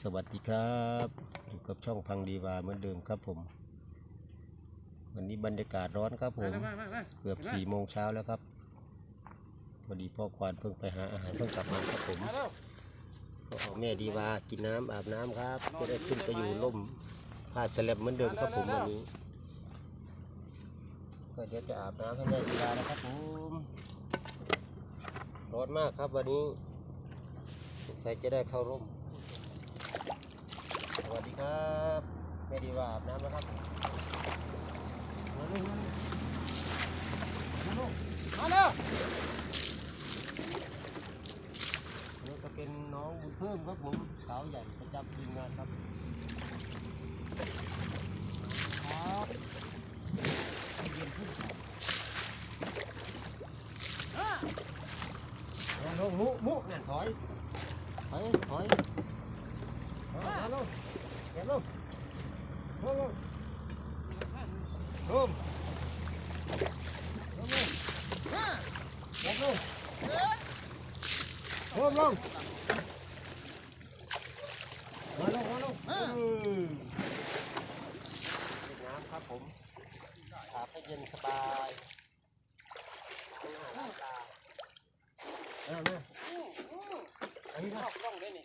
สวัสดีครับอยู่กับช่องพังดีวาเหมือนเดิมครับผม วันนี้บรรยากาศร้อนครับผมเกือบสี่โมงเช้าแล้วครับพอดีพ่อควานเพิ่งไปหาอาหารเพิ่งกลับมาครับผมก็เอาแม่ดีวากินน้ำอาบน้ำครับจะได้ขึ้นไปอยู่ร่มผ้าสแลบเหมือนเดิมครับผมวันนี้ก็เดี๋ยวจะอาบน้ำให้แม่ดีวานะครับผมร้อนมากครับวันนี้สงสัยจะได้เข้าร่ม สวัสดีครับแม่ดีว่าอาบน้ำแล้วครับมาเร็วมาเร็วนี่ก็เป็นน้องบุญเพิ่มครับผมสาวใหญ่ประจำทีมงานครับครับเย็นขึ้นครับเอาลงมุมุเนี่ยถอยถอยถอย ลงเก็บลงลงลงลงลงลงลงเก็บลงลงลงมาลงมาลงเออเล่นน้ำครับผมอาบให้เย็นสบายล้างหน้าล้างตาเอามาอันนี้ครับต้องได้นี่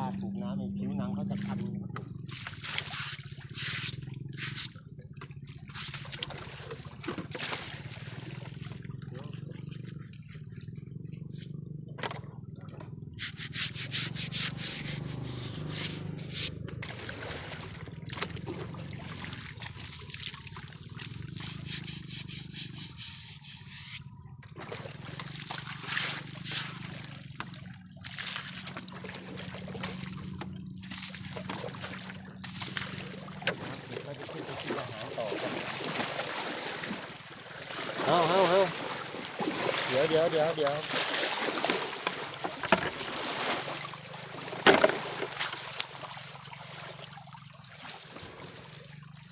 ลาถูกน้ำในผิวหนังเขาจะคันครับผมเดี๋ยวเขาจะขึ้นไปกินอาหารต่อครับ เอาเอาเอาเดี๋ยวเดี๋ยวเดี๋ยวเดี๋ยว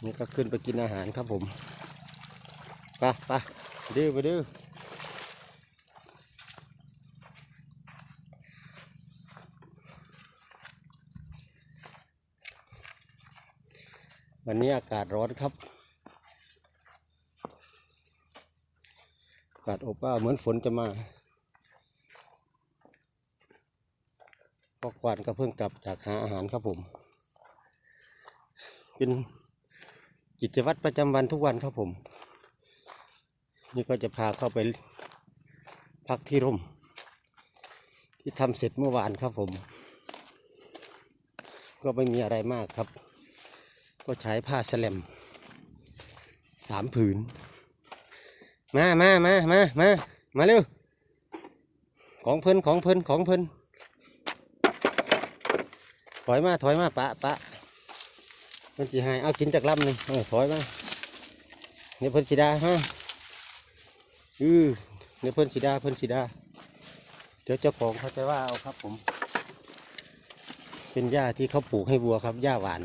นี่ก็ขึ้นไปกินอาหารครับผมไปไปดื้อไปดื้อวันนี้อากาศร้อนครับ อา กาศอบอ้าวเหมือนฝนจะมาพอกวานก็เพิ่งกลับจากหาอาหารครับผม เป็นกิจวัตรประจำวันทุกวันครับผม นี่ก็จะพาเข้าไปพักที่ร่ม ที่ทำเสร็จเมื่อวานครับผม ก็ไม่มีอะไรมากครับ ก็ใช้ผ้าสแลมสามผืน มามามามามามาเร็ว ของเพิ่นของเพิ่นของเพิ่นถอยมาถอยมาปะปะมันจีหายเอากินจากลำหนึ่งเออถอยมาเนี่ยเพิ่นสีดาฮะอือเนี่ยเพิ่นสีดาเพิ่นสีดา เดี๋ยวเจ้าของเขาจะว่าเอาครับผม เป็นหญ้าที่เขาปลูกให้วัวครับหญ้าหวาน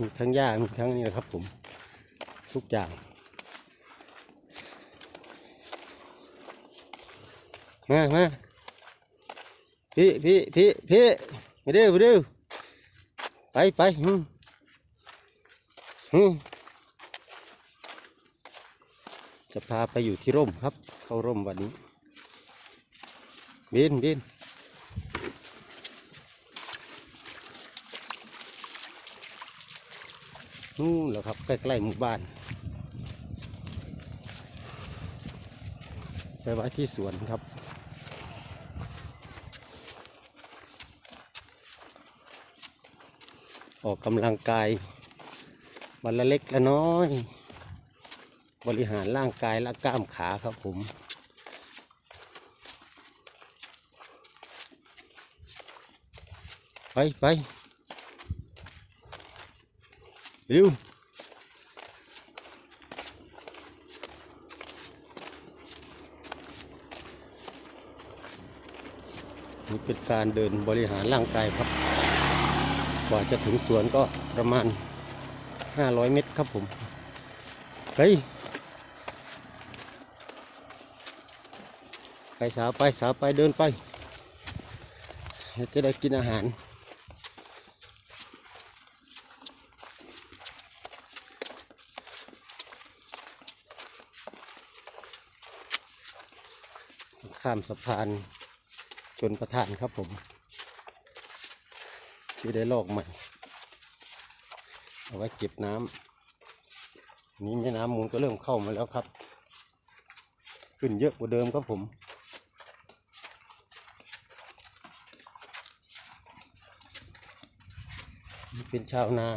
มีทั้งหญ้ามีทั้งนี่นะครับผมทุกอย่างมามาพี่พี่พี่พี่ไปดูไปดูไปไปฮึฮึจะพาไปอยู่ที่ร่มครับ เข้าร่มวันนี้บินบิน นู่นแหละครับใกล้ๆหมู่บ้านไปไว้ที่สวนครับออกกำลังกายวันละเล็กละน้อย บริหารร่างกายและกล้ามขาครับผม ไปไป เร็วนี่เป็นการเดินบริหารร่างกายครับ กว่าจะถึงสวนก็ประมาณ 500 เมตรครับผมเฮ้ยไปสาวไปสาวไปเดินไปจะได้กินอาหาร ข้ามสะพานชนประทานครับผมที่ได้ลอกใหม่ เอาไว้เก็บน้ำนี้แม่น้ำมูลก็เริ่มเข้ามาแล้วครับ ขึ้นเยอะกว่าเดิมครับผมนี่เป็นชาวนา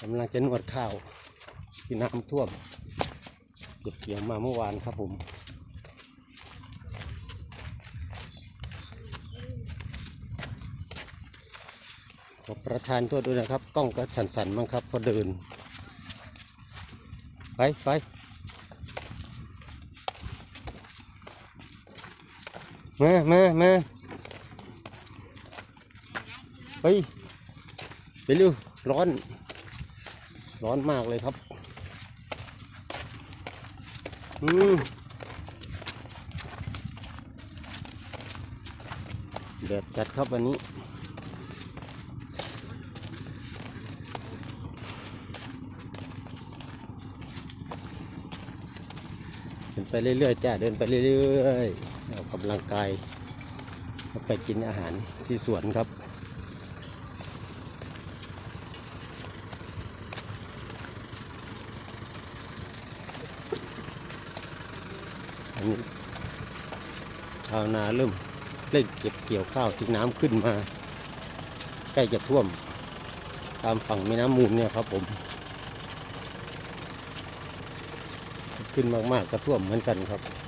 กำลังจะนวดข้าวที่น้ำท่วมเก็บเกี่ยวมาเมื่อวานครับผม ขอประทานโทษด้วยนะครับ กล้องก็สั่นๆมั้งครับพอเดิน ไปไปมามามาไปไปเร็วร้อน ร้อนมากเลยครับ อืมแดดจัดครับวันนี้ นไปเรื่อยๆจ้าเดินไปเรื่อยๆออกกำลังกายไปกินอาหารที่สวนครับอันนี้ชาวนาเริ่มเร่งเก็บเกี่ยวข้าวที่น้ำขึ้นมา ใกล้จะท่วม ตามฝั่งแม่น้ำมูลเนี่ยครับผม ขึ้นมากๆก็ท่วมเหมือนกันครับ